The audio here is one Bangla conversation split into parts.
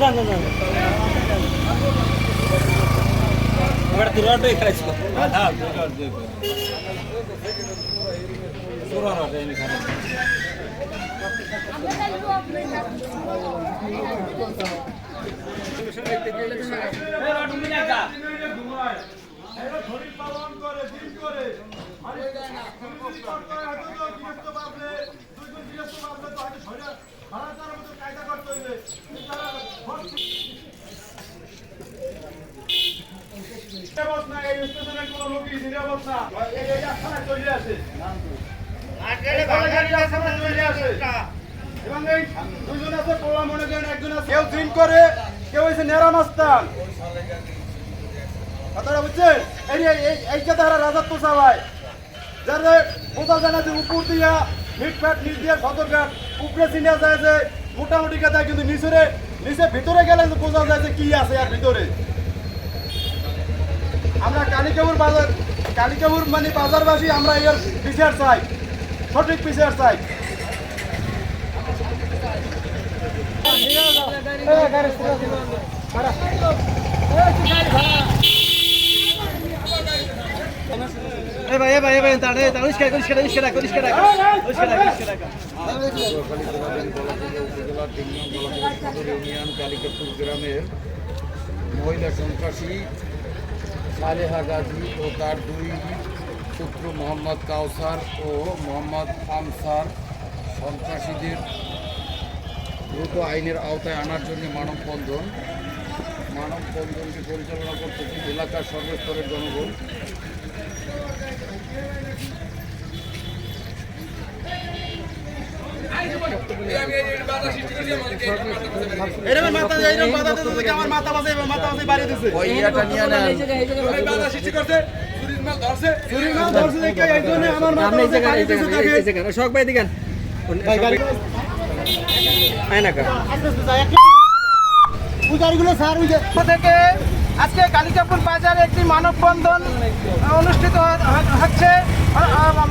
যান যান যান এবার তিরোটাই খাইছিল হ্যাঁ পুরানোটা এনে খাই এবং এই দুজন আছে পোলা মনে করেন একজন কেউ ড্রিঙ্ক করে কেউ হয়েছে নেরামাস্তান কথাটা বুঝছেন? এই এই- এই এইটা তারা রাজত্ব চালায়, যারা বোঝা যায় না যে উপর দিয়া মিট ফ্যাট নিচ দিয়া সদরঘাট উপরে চিনা যায় যে মোটামুটি কথা, কিন্তু নিচরে, নিচে ভিতরে গেলে বোঝা যায় যে কি আছে আর ভিতরে। আমরা কালিকাপুর বাজার, কালিকাপুর মানে বাজারবাসী, আমরা এর বিচার চাই, সঠিক বিচার চাই। এ গ্রামের মহিলা সন্ত্রাসী সালেহা গাজী ও তার দুই পুত্র মোহাম্মদ কাউসার ও মোহাম্মদ আনসার সন্ত্রাসীদের দ্রুত আইনের আওতায় আনার জন্য মানববন্ধন মানববন্ধনকে পরিচালনা করতেছে এলাকার সর্বস্তরের জনগণ? শখ ভাই দিগান আয়না কা? পূজারিগুলো স্যার ওই থেকে আজকে কালিকাপুর বাজারে একটি মানববন্ধন অনুষ্ঠিত হচ্ছে।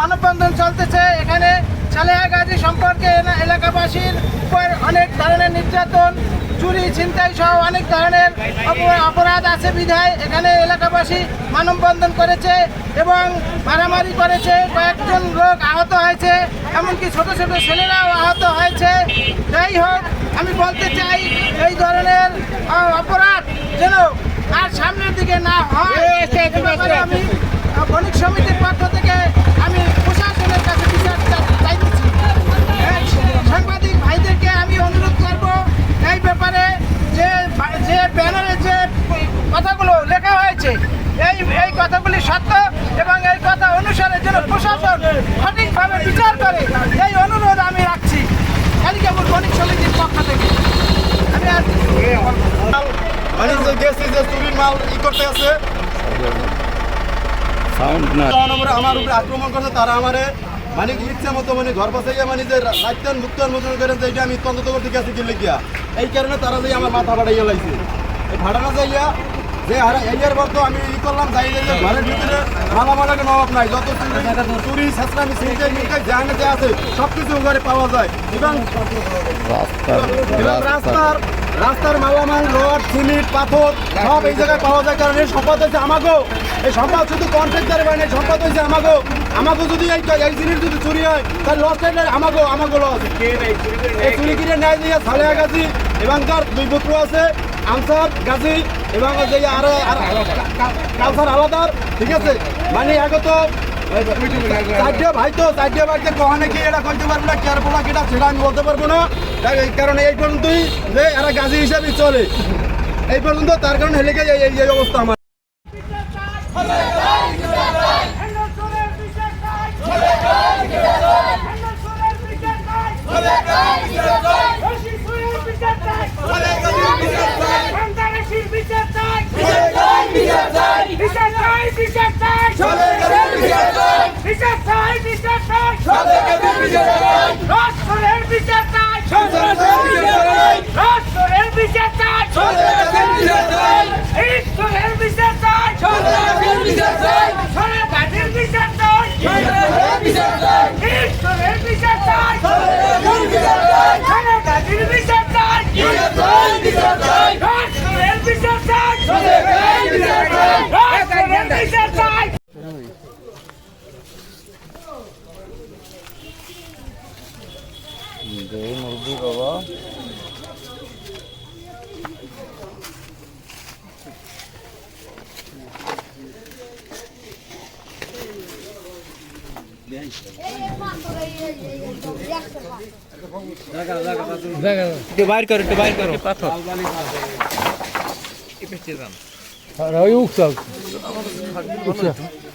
মানববন্ধন চলতেছে। এখানে সালেহা গাজী সম্পর্কে এনা- এলাকাবাসীর উপর অনেক ধরনের নির্যাতন চুরি ছিনতাই সহ অনেক ধরনের অপরাধ আছে বিধায়। এখানে এলাকাবাসী মানববন্ধন করেছে এবং মারামারি করেছে। কয়েকজন লোক আহত হয়েছে এমনকি ছোট ছোট ছেলেরাও আহত হয়েছে। যাই হোক আমি বলতে চাই এই ধরনের অপরাধ যেন আর সামনের দিকে না হয়। আমি বণিক সমিতির পক্ষ থেকে ব্যানারে যে কথাগুলো লেখা হয়েছে এই এই কথাগুলি সত্য এবং এই কথা অনুসারে যেন প্রশাসন সঠিকভাবে বিচার করে এই অনুরোধ আমি রাখছি। কালিকাপুর বণিক সমিতির পক্ষ থেকে। আমি আর মানে যে গেছে যে চুরির মাল ই করতে আছে। আমরা উপরে আক্রমণ করছে তারা আমারে মানে ইচ্ছা মতো মানে ঘর বসাইয়া মানে যে রাজধান মুক্তার মতন করেন যে এটা আমি তদন্ত করতে গেছি কি লিখিয়া এই কারণে তারা যে আমার মাথা ফাটাইয়া লাইছে। এই ফাটানো যাইয়া যে আর এইয়ার পর তো আমি ই করলাম যাই ঘরের ভিতরে মালামালাকে নবাব নাই। যত চুরি চুরি ছেঁচড়ামি সিনকে মিনকে জাহানে যা আছে সব কিছু ঘরে পাওয়া যায়। এবং রাস্তার রাস্তার মালামাল রড সিমেন্ট পাথর সব এই জায়গায় পাওয়া যায়। কারণ এই সম্পদ হচ্ছে আমাকেও এই সম্পদ শুধু কন্ট্রাক্টারে পায় না সম্পদ হচ্ছে আমাকেও আমাকেও যদি এই এই জিনিস যদি চুরি হয় তাহলে লস হয়ে আমাকেও আমাকেও লস এই চুরি কিনে নেয় দিয়ে সালেহা গাছি এবং তার দুই পুত্র আছে আনসার গাছি এবং যে আর কালসার আলাদার ঠিক আছে? মানে আগে তো চারটে ভাই তো, চারটে ভাইকে কখনো কি এটা করতে পারব না কেয়ার পোলা কিটা, সেটা আমি বলতে পারব না। এই কারণে এই পর্যন্তই যে এরা গাছি হিসাবে চলে। এই পর্যন্ত তার কারণে হেলে এই অবস্থা আমার। বিচার চাই। জয় মুরব্বী বাবা। বাইর করো একটু বাইর করো। পাথর। কাঠগুলো সরাই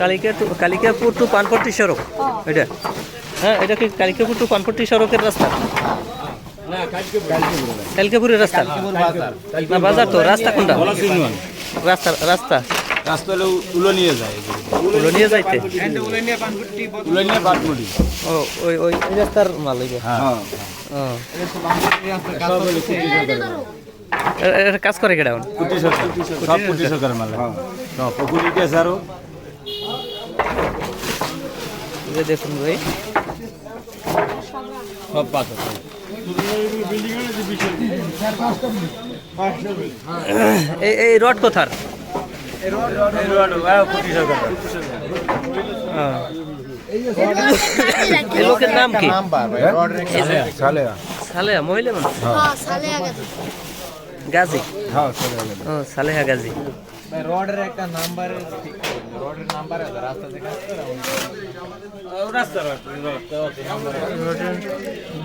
কালিকা টু কালিকাপুর টু পানপট্টি সড়ক। এটা। হ্যাঁ এটা কি কালিকাপুর টু পানপট্টি সড়কের রাস্তা? কালিকাপুরের রাস্তা? না বাজার তো। রাস্তা কোনটা? রাস্তা রাস্তা। রাস্তা হলে উলো নিয়ে যায়। নিয়ে যাইতে? উলো নিয়ে বাটমুড়ি ও ওই ওই রাস্তার মাল হ্যাঁ। কাজ করে কেডা এখন? কুটি সরকার। সব কুটি সরকার। মাল সব পুকুরিটি আছে আরও। এই দেখুন ভাই। সব পাথর এই এই রড কোথার? কুটি সরকার। হ্যাঁ। এই লোকের নাম কি? সালে সালেহা মহিলা মানুষ? হ্যাঁ হ্যাঁ সালে ও সালেহা গাজী। রোডের একটা নাম্বার রোডের নাম্বার আছে রাস্তা থেকে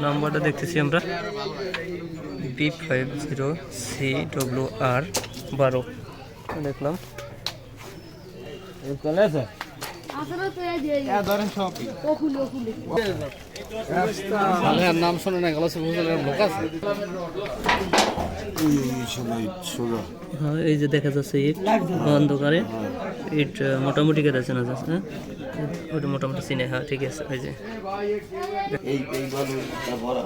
নাম্বারটা দেখতেছি আমরা। B five zero C W R বারো। দেখলাম। যে এই ধরেন সব ওকুলি নাম শুনে না গেল লোক আছে। হ্যাঁ এই যে দেখা যাচ্ছে ইট অন্ধকারে। ইট মোটামুটি কেটে চেনা যাচ্ছে হ্যাঁ? ওটা মোটামুটি চিনে হ্যাঁ ঠিক আছে ওই যে এই এই বালুটা ভরা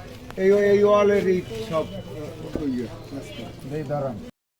এই ওয়ালের সব